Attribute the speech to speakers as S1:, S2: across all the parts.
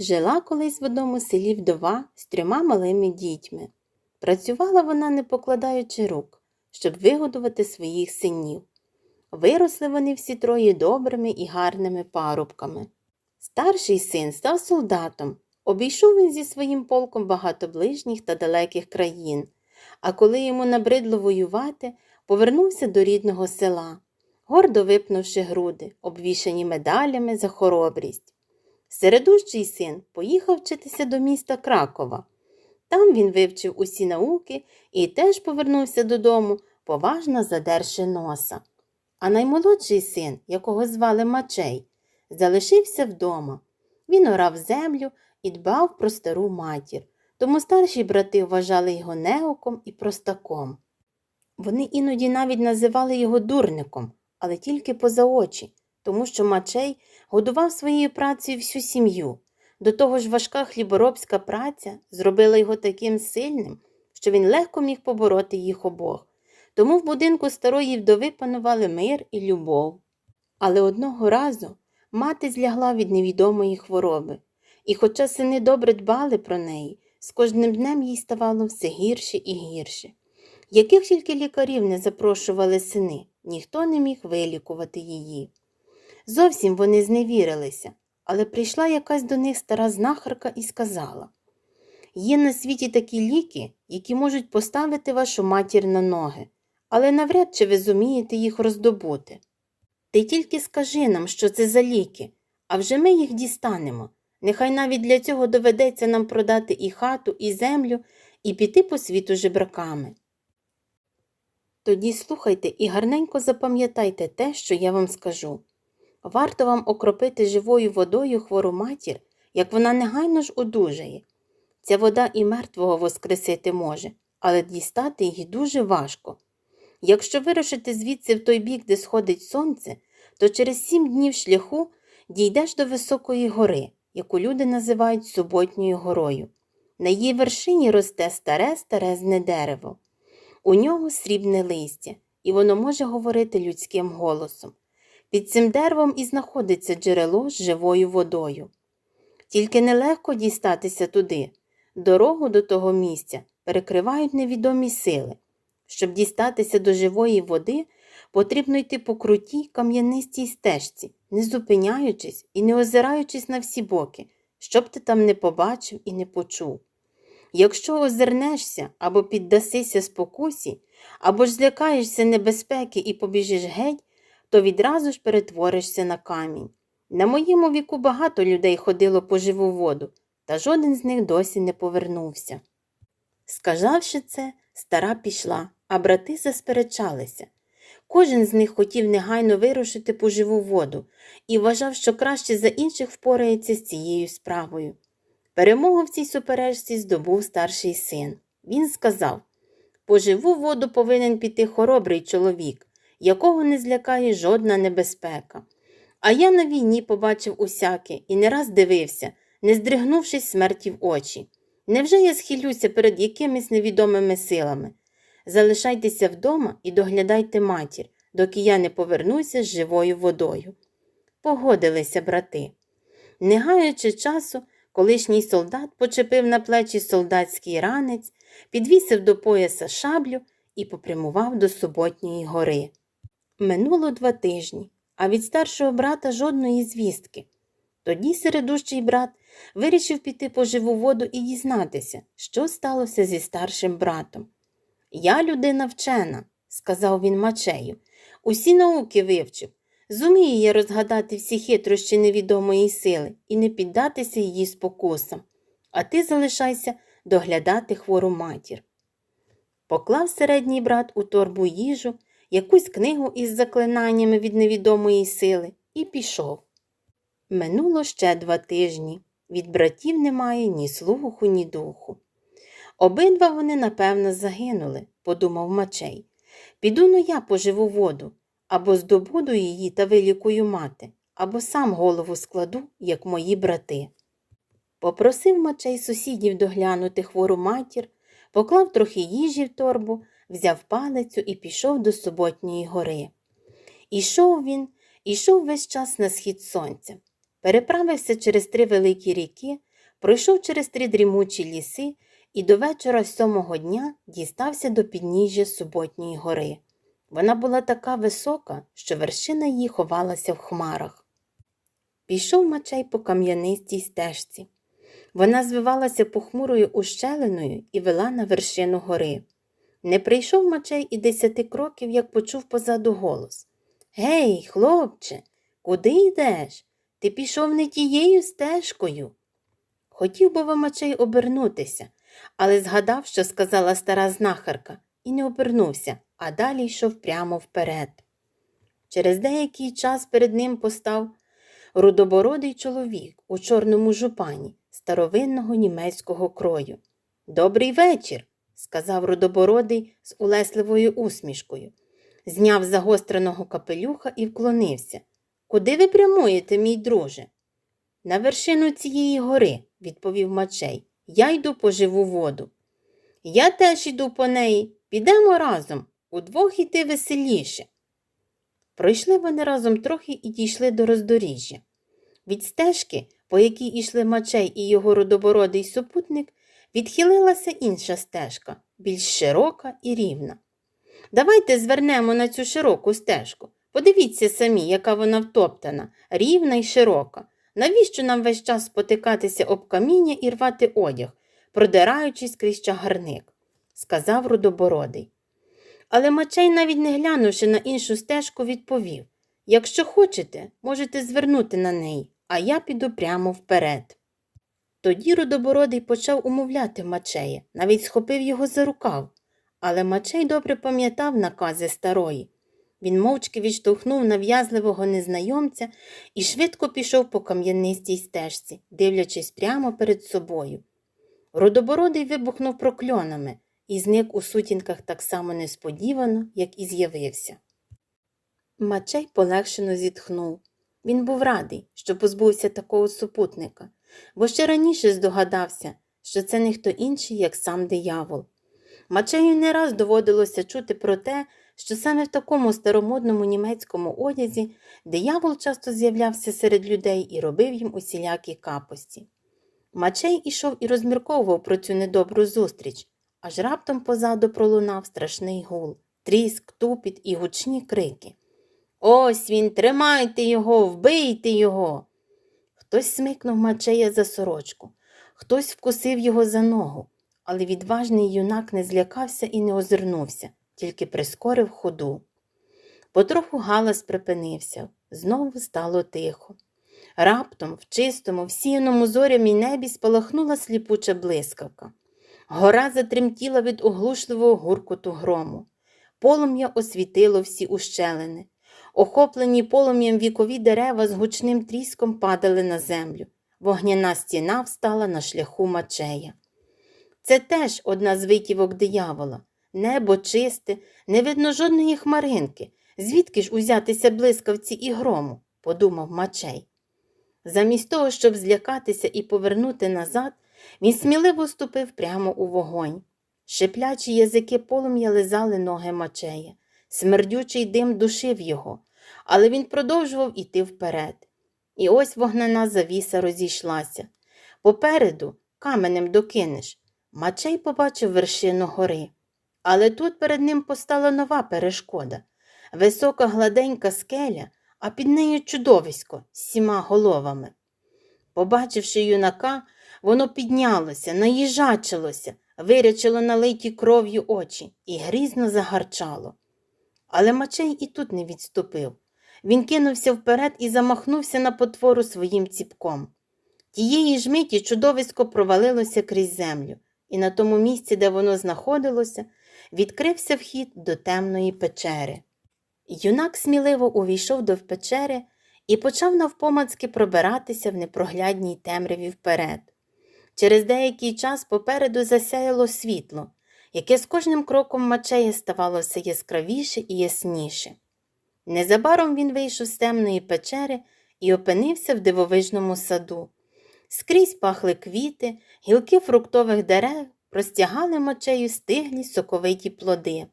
S1: Жила колись в одному селі вдова з трьома малими дітьми. Працювала вона, не покладаючи рук, щоб вигодувати своїх синів. Виросли вони всі троє добрими і гарними парубками. Старший син став солдатом. Обійшов він зі своїм полком багато ближніх та далеких країн, а коли йому набридло воювати, повернувся до рідного села, гордо випнувши груди, обвішані медалями за хоробрість. Середущий син поїхав вчитися до міста Кракова. Там він вивчив усі науки і теж повернувся додому, поважно задерши носа. А наймолодший син, якого звали Мачей, залишився вдома. Він орав землю і дбав про стару матір, тому старші брати вважали його неоком і простаком. Вони іноді навіть називали його дурником, але тільки поза очі, тому що Мачей годував своєю працею всю сім'ю. До того ж важка хліборобська праця зробила його таким сильним, що він легко міг побороти їх обох. Тому в будинку старої вдови панували мир і любов. Але одного разу мати злягла від невідомої хвороби, і, хоча сини добре дбали про неї, з кожним днем їй ставало все гірше і гірше. Яких тільки лікарів не запрошували сини, ніхто не міг вилікувати її. Зовсім вони зневірилися, але прийшла якась до них стара знахарка і сказала Є на світі такі ліки, які можуть поставити вашу матір на ноги, але навряд чи ви зумієте їх роздобути. Ти тільки скажи нам, що це за ліки, а вже ми їх дістанемо. Нехай навіть для цього доведеться нам продати і хату, і землю, і піти по світу жебраками. Тоді слухайте і гарненько запам'ятайте те, що я вам скажу. Варто вам окропити живою водою хвору матір, як вона негайно ж одужає. Ця вода і мертвого воскресити може, але дістати її дуже важко. Якщо вирушити звідси в той бік, де сходить сонце, то через сім днів шляху дійдеш до високої гори, яку люди називають Суботньою горою. На її вершині росте старе старезне дерево. У нього срібне листя, і воно може говорити людським голосом. Під цим деревом і знаходиться джерело з живою водою. Тільки нелегко дістатися туди. Дорогу до того місця перекривають невідомі сили. Щоб дістатися до живої води, потрібно йти по крутій кам'янистій стежці, не зупиняючись і не озираючись на всі боки, щоб ти там не побачив і не почув. Якщо озирнешся або піддасися спокусі, або ж злякаєшся небезпеки і побіжиш геть, то відразу ж перетворишся на камінь. На моєму віку багато людей ходило по живу воду, та жоден з них досі не повернувся. Сказавши це, стара пішла, а брати засперечалися. Кожен з них хотів негайно вирушити по живу воду і вважав, що краще за інших впорається з цією справою. Перемогу в цій суперечці здобув старший син. Він сказав по живу воду повинен піти хоробрий чоловік, якого не злякає жодна небезпека. А я на війні побачив усяке і не раз дивився, не здригнувшись смерті в очі. Невже я схилюся перед якимись невідомими силами? Залишайтеся вдома і доглядайте матір, доки я не повернуся з живою водою. Погодилися брати. Не гаючи часу, колишній солдат почепив на плечі солдатський ранець, підвісив до пояса шаблю і попрямував до суботньої гори. Минуло два тижні, а від старшого брата жодної звістки. Тоді середущий брат вирішив піти по живу воду і дізнатися, що сталося зі старшим братом. Я людина вчена, сказав він мачею, усі науки вивчив. Зумію я розгадати всі хитрощі невідомої сили і не піддатися її спокусам, а ти залишайся доглядати хвору матір. Поклав середній брат у торбу їжу, якусь книгу із заклинаннями від невідомої сили і пішов. Минуло ще два тижні. Від братів немає ні слуху, ні духу. Обидва вони, напевно, загинули, подумав Мачей. Піду ну я поживу воду, або здобуду її та вилікую мати, або сам голову складу, як мої брати. Попросив Мачей сусідів доглянути хвору матір, поклав трохи їжі в торбу, взяв палицю і пішов до суботньої гори. Ішов він, ішов весь час на схід сонця, переправився через три великі ріки, Пройшов через три дрімучі ліси і до вечора сьомого дня дістався до підніжжя суботньої гори. Вона була така висока, що вершина її ховалася в хмарах. Пішов Мачей по кам'янистій стежці. Вона звивалася похмурою ущелиною і вела на вершину гори. Не прийшов Мачей і десяти кроків, як почув позаду голос. Гей, хлопче, куди йдеш? Ти пішов не тією стежкою. Хотів би Мачей обернутися, але згадав, що сказала стара знахарка, і не обернувся, а далі йшов прямо вперед. Через деякий час перед ним постав рудобородий чоловік у чорному жупані старовинного німецького крою. Добрий вечір, сказав рудобородий з улесливою усмішкою. Зняв загостреного капелюха і вклонився. Куди ви прямуєте, мій друже? На вершину цієї гори, відповів Мачей. Я йду по живу воду. Я теж йду по неї. Підемо разом. Удвох іти веселіше. Пройшли вони разом трохи і дійшли до роздоріжжя. Від стежки, по якій ішли Мачей і його родобородий супутник, відхилилася інша стежка, більш широка і рівна. Давайте звернемо на цю широку стежку. Подивіться самі, яка вона втоптана, рівна і широка. Навіщо нам весь час спотикатися об каміння і рвати одяг, продираючись крізь чагарник? сказав рудобородий. Але Мачей, навіть не глянувши на іншу стежку, відповів Якщо хочете, можете звернути на неї, а я піду прямо вперед. Тоді рудобородий почав умовляти Мачея, навіть схопив його за рукав. Але Мачей добре пам'ятав накази старої. Він мовчки відштовхнув нав'язливого незнайомця і швидко пішов по кам'янистій стежці, дивлячись прямо перед собою. Рудобородий вибухнув прокльонами і зник у сутінках так само несподівано, як і з'явився. Мачей полегшено зітхнув. Він був радий, що позбувся такого супутника, бо ще раніше здогадався, що це не хто інший, як сам диявол. Мачею не раз доводилося чути про те, що саме в такому старомодному німецькому одязі диявол часто з'являвся серед людей і робив їм усілякі капості. Мачей ішов і розмірковував про цю недобру зустріч, аж раптом позаду пролунав страшний гул, тріск, тупіт і гучні крики. Ось він, тримайте його, вбийте його. Хтось смикнув Мачея за сорочку, хтось вкусив його за ногу, але відважний юнак не злякався і не озирнувся, тільки прискорив ходу. Потроху галас припинився, знову стало тихо. Раптом в чистому, всіяному зорями небі спалахнула сліпуча блискавка. Гора затремтіла від оглушливого гуркоту грому. Полум'я освітило всі ущелини. Охоплені полум'ям вікові дерева з гучним тріском падали на землю. Вогняна стіна встала на шляху мачея. Це теж одна з витівок диявола. Небо чисте, не видно жодної хмаринки. Звідки ж узятися блискавці і грому? подумав мачей. Замість того, щоб злякатися і повернути назад, він сміливо ступив прямо у вогонь. Шиплячі язики полум'я лизали ноги мачея. Смердючий дим душив його, але він продовжував іти вперед. І ось вогнена завіса розійшлася. Попереду каменем докинеш. Мачей побачив вершину гори. Але тут перед ним постала нова перешкода висока гладенька скеля, а під нею чудовисько з сіма головами. Побачивши юнака, воно піднялося, наїжачилося, вирячило налиті кров'ю очі і грізно загарчало. Але Мачей і тут не відступив. Він кинувся вперед і замахнувся на потвору своїм ціпком. Тієї ж миті чудовисько провалилося крізь землю, і на тому місці, де воно знаходилося, відкрився вхід до темної печери. Юнак сміливо увійшов до печери і почав навпомацки пробиратися в непроглядній темряві вперед. Через деякий час попереду засяяло світло, яке з кожним кроком мачея ставало все яскравіше і ясніше. Незабаром він вийшов з темної печери і опинився в дивовижному саду. Скрізь пахли квіти, гілки фруктових дерев простягали мочею стиглі соковиті плоди.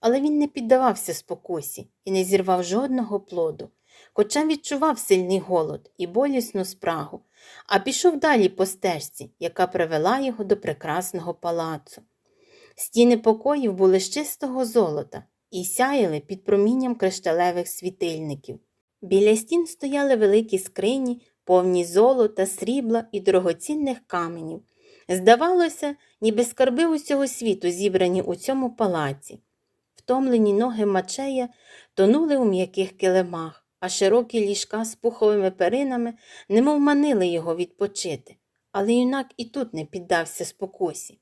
S1: Але він не піддавався спокусі і не зірвав жодного плоду, хоча відчував сильний голод і болісну спрагу, а пішов далі по стежці, яка привела його до прекрасного палацу. Стіни покоїв були з чистого золота і сяяли під промінням кришталевих світильників. Біля стін стояли великі скрині, повні золота, срібла і дорогоцінних каменів. Здавалося, ніби скарби усього світу зібрані у цьому палаці. Втомлені ноги мачея тонули у м'яких килимах, а широкі ліжка з пуховими перинами немов манили його відпочити. Але юнак і тут не піддався спокусі.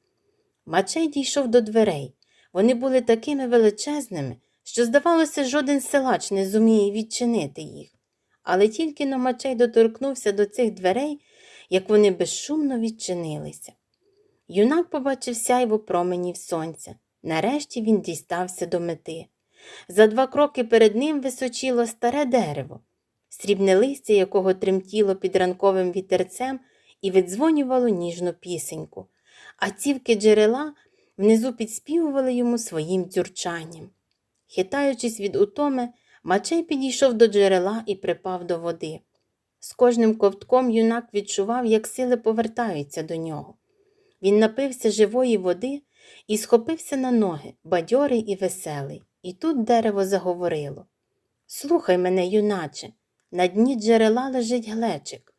S1: Мачей дійшов до дверей. Вони були такими величезними, що, здавалося, жоден силач не зуміє відчинити їх. Але тільки но Мачей доторкнувся до цих дверей, як вони безшумно відчинилися. Юнак побачив сяйво променів сонця. Нарешті він дістався до мети. За два кроки перед ним височило старе дерево, срібне листя, якого тремтіло під ранковим вітерцем і видзвонювало ніжну пісеньку, а цівки джерела внизу підспівували йому своїм дзюрчанням. Хитаючись від утоми, Мачей підійшов до джерела і припав до води. З кожним ковтком юнак відчував, як сили повертаються до нього. Він напився живої води і схопився на ноги, бадьорий і веселий, і тут дерево заговорило. Слухай мене, юначе, на дні джерела лежить глечик.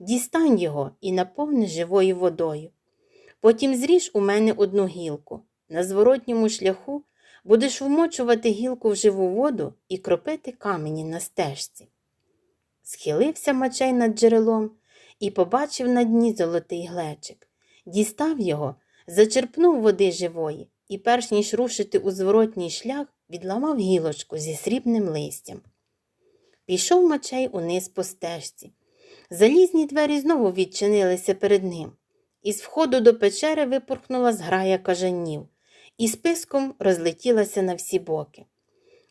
S1: Дістань його і наповни живою водою. Потім зріж у мене одну гілку. На зворотньому шляху будеш вмочувати гілку в живу воду і кропити камені на стежці. Схилився мачей над джерелом і побачив на дні золотий глечик. Дістав його, зачерпнув води живої і, перш ніж рушити у зворотній шлях, відламав гілочку зі срібним листям. Пішов мачей униз по стежці. Залізні двері знову відчинилися перед ним. Із входу до печери випорхнула зграя кажанів і списком розлетілася на всі боки.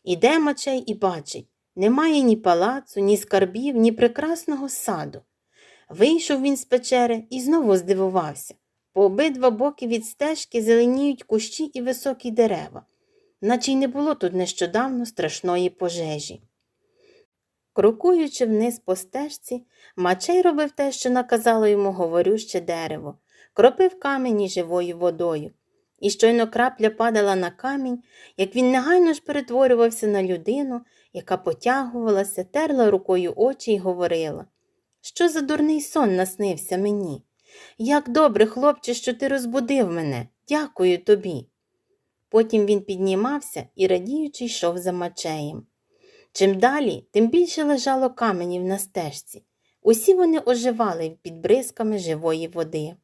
S1: Іде мачей і бачить немає ні палацу, ні скарбів, ні прекрасного саду. Вийшов він з печери і знову здивувався. По обидва боки від стежки зеленіють кущі і високі дерева, наче й не було тут нещодавно страшної пожежі. Крокуючи вниз по стежці, Мачей робив те, що наказало йому говорюще дерево, кропив камені живою водою. І щойно крапля падала на камінь, як він негайно ж перетворювався на людину, яка потягувалася, терла рукою очі й говорила Що за дурний сон наснився мені? Як добре, хлопче, що ти розбудив мене. Дякую тобі. Потім він піднімався і, радіючи, йшов за мачеєм. Чим далі, тим більше лежало каменів на стежці. Усі вони оживали під бризками живої води.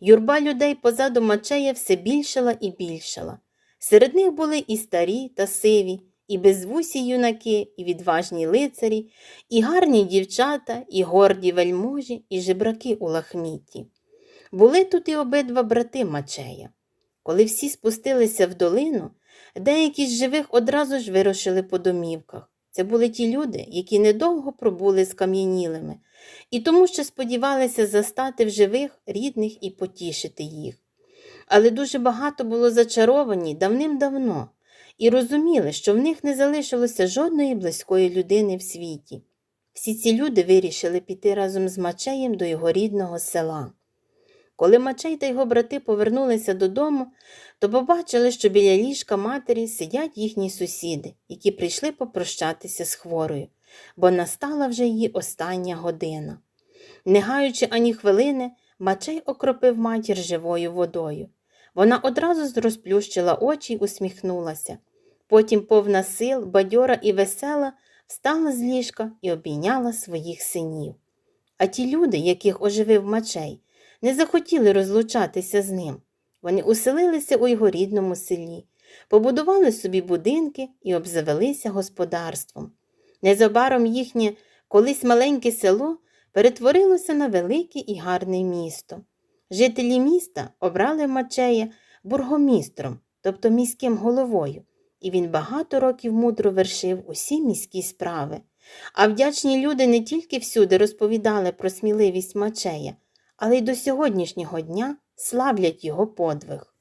S1: Юрба людей позаду мачея все більшала і більшала. Серед них були і старі та сиві, і безвусі юнаки, і відважні лицарі, і гарні дівчата, і горді вельможі, і жебраки у лахмітті. Були тут і обидва брати Мачея. Коли всі спустилися в долину, деякі з живих одразу ж вирушили по домівках. Це були ті люди, які недовго пробули скам'янілими, і тому що сподівалися застати в живих рідних і потішити їх. Але дуже багато було зачаровані давним-давно і розуміли, що в них не залишилося жодної близької людини в світі. Всі ці люди вирішили піти разом з Мачеєм до його рідного села. Коли Мачей та його брати повернулися додому, то побачили, що біля ліжка матері сидять їхні сусіди, які прийшли попрощатися з хворою, бо настала вже її остання година. Не гаючи ані хвилини, Мачей окропив матір живою водою. Вона одразу розплющила очі й усміхнулася. Потім, повна сил, бадьора і весела, встала з ліжка і обійняла своїх синів. А ті люди, яких оживив Мачей, не захотіли розлучатися з ним. Вони уселилися у його рідному селі, побудували собі будинки і обзавелися господарством. Незабаром їхнє колись маленьке село перетворилося на велике і гарне місто. Жителі міста обрали Мачея бургомістром, тобто міським головою, і він багато років мудро вершив усі міські справи. А вдячні люди не тільки всюди розповідали про сміливість Мачея, але й до сьогоднішнього дня славлять його подвиг.